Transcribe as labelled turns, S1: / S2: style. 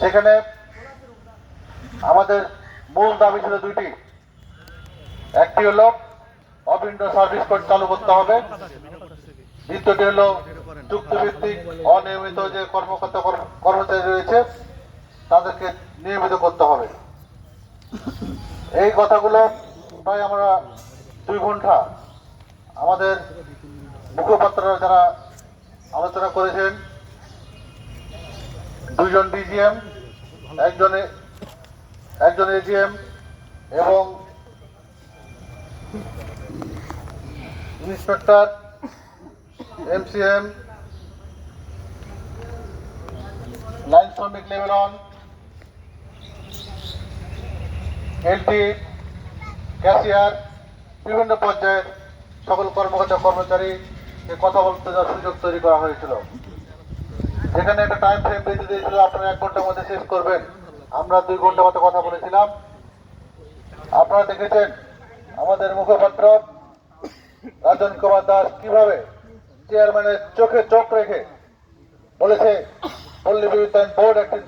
S1: সেখানে আমাদের মূল দাবি ছিল দুইটি। একটি হলো অবিন্ড সার্ভিস কোড চালু করতে হবে। দ্বিতীয়টি হলো চুক্তিভিত্তিক অনিয়মিত যে কর্মকর্তা কর্মচারী রয়েছে, তাদেরকে নিয়মিত করতে হবে। এই কথাগুলো প্রায় আমরা দুই ঘণ্টা আমাদের মুখপাত্ররা যারা আলোচনা করেছেন দুইজন ডিজিএম একজন একজন এজিএম এবং ইন্সপেক্টর এমসিএম লাইন শ্রমিক লেভেল অন এলটি ক্যাশিয়ার, বিভিন্ন পর্যায়ের সকল কর্মকর্তা কর্মচারী কথা বলতে যাওয়ার সুযোগ তৈরি করা হয়েছিল। যেখানে একটা টাইম ফ্রেম বেঁধে দিয়েছিল, আপনারা এক ঘণ্টার মধ্যে শেষ করবেন। আমরা দুই ঘণ্টা মতো কথা বলেছিলাম। আপনারা দেখেছেন আমাদের মুখপাত্র রাজন কুমার দাস কীভাবে চেয়ারম্যানের চোখে চোখ রেখে বলেছে, পল্লী বিদ্যুতায়ন বোর্ড একটি